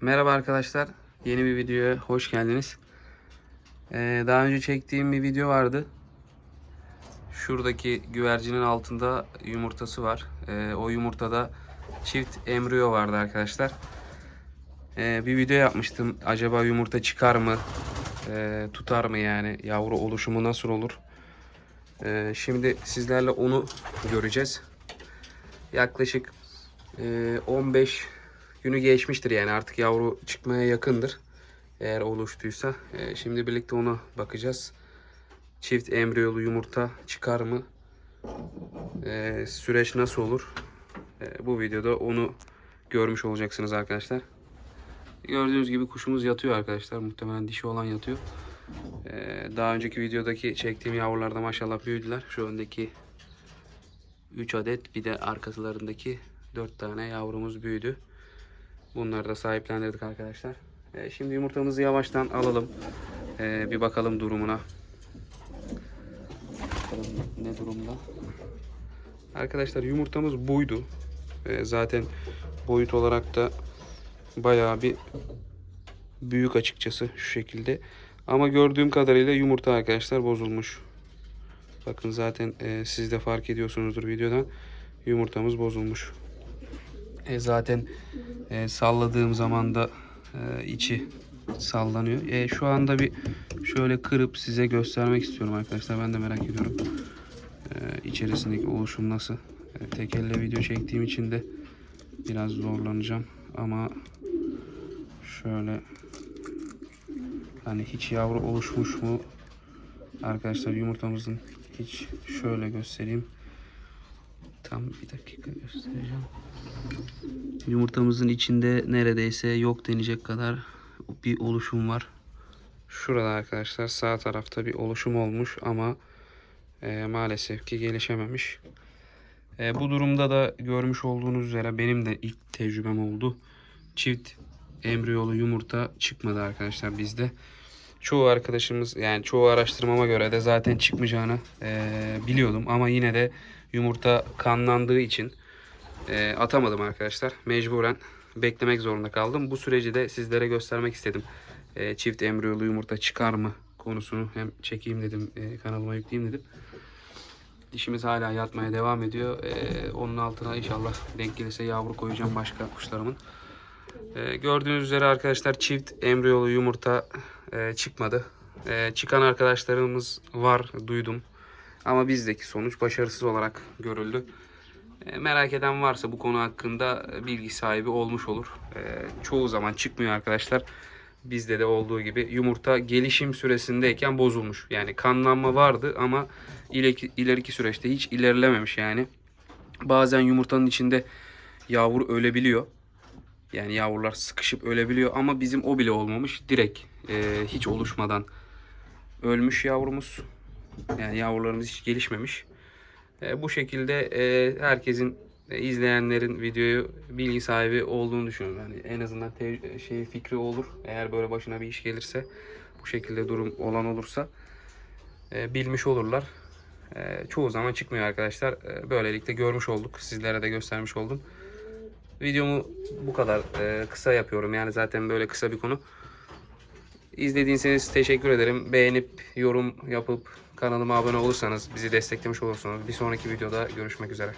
Merhaba arkadaşlar. Yeni bir videoya hoş geldiniz. Ee, daha önce çektiğim bir video vardı. Şuradaki güvercinin altında yumurtası var. Ee, o yumurtada çift embriyo vardı arkadaşlar. Ee, bir video yapmıştım. Acaba yumurta çıkar mı? Ee, tutar mı yani? Yavru oluşumu nasıl olur? Ee, şimdi sizlerle onu göreceğiz. Yaklaşık e, 15 günü geçmiştir yani artık yavru çıkmaya yakındır. Eğer oluştuysa. Ee, şimdi birlikte ona bakacağız. Çift embriyolu yumurta çıkar mı? Ee, süreç nasıl olur? Ee, bu videoda onu görmüş olacaksınız arkadaşlar. Gördüğünüz gibi kuşumuz yatıyor arkadaşlar. Muhtemelen dişi olan yatıyor. Ee, daha önceki videodaki çektiğim yavrularda maşallah büyüdüler. Şu öndeki 3 adet bir de arkasılarındaki 4 tane yavrumuz büyüdü. Bunları da sahiplendirdik arkadaşlar. Ee, şimdi yumurtamızı yavaştan alalım. Ee, bir bakalım durumuna. Bakalım ne durumda. Arkadaşlar yumurtamız buydu. Ee, zaten boyut olarak da bayağı bir büyük açıkçası şu şekilde. Ama gördüğüm kadarıyla yumurta arkadaşlar bozulmuş. Bakın zaten e, siz de fark ediyorsunuzdur videodan. Yumurtamız bozulmuş. E, zaten e, salladığım zaman da e, içi sallanıyor. E, şu anda bir şöyle kırıp size göstermek istiyorum arkadaşlar. Ben de merak ediyorum. E, içerisindeki oluşum nasıl. E, tek elle video çektiğim için de biraz zorlanacağım. Ama şöyle hani hiç yavru oluşmuş mu arkadaşlar yumurtamızın hiç şöyle göstereyim. Tam bir dakika göstereceğim. Yumurtamızın içinde neredeyse yok denecek kadar bir oluşum var. Şurada arkadaşlar sağ tarafta bir oluşum olmuş ama e, maalesef ki gelişememiş. E, bu durumda da görmüş olduğunuz üzere benim de ilk tecrübem oldu. Çift embriyolu yumurta çıkmadı arkadaşlar bizde. Çoğu arkadaşımız yani çoğu araştırmama göre de zaten çıkmayacağını e, biliyordum ama yine de yumurta kanlandığı için e, atamadım arkadaşlar. Mecburen beklemek zorunda kaldım. Bu süreci de sizlere göstermek istedim. E, çift embriyolu yumurta çıkar mı konusunu hem çekeyim dedim e, kanalıma yükleyeyim dedim. Dişimiz hala yatmaya devam ediyor. E, onun altına inşallah denk gelirse yavru koyacağım başka kuşlarımın. E, gördüğünüz üzere arkadaşlar çift embriyolu yumurta e, çıkmadı. E, çıkan arkadaşlarımız var duydum. Ama bizdeki sonuç başarısız olarak görüldü. E, merak eden varsa bu konu hakkında bilgi sahibi olmuş olur. E, çoğu zaman çıkmıyor arkadaşlar. Bizde de olduğu gibi yumurta gelişim süresindeyken bozulmuş. Yani kanlanma vardı ama ileriki, ileriki süreçte hiç ilerlememiş yani. Bazen yumurtanın içinde yavru ölebiliyor. Yani yavrular sıkışıp ölebiliyor ama bizim o bile olmamış. Direkt e, hiç oluşmadan ölmüş yavrumuz. Yani yavrularımız hiç gelişmemiş. E, bu şekilde e, herkesin e, izleyenlerin videoyu bilgi sahibi olduğunu düşünüyorum. Yani en azından te- şey fikri olur. Eğer böyle başına bir iş gelirse bu şekilde durum olan olursa e, bilmiş olurlar. E, çoğu zaman çıkmıyor arkadaşlar. E, böylelikle görmüş olduk. Sizlere de göstermiş oldum. Videomu bu kadar e, kısa yapıyorum. Yani zaten böyle kısa bir konu. İzlediyseniz teşekkür ederim. Beğenip yorum yapıp kanalıma abone olursanız bizi desteklemiş olursunuz. Bir sonraki videoda görüşmek üzere.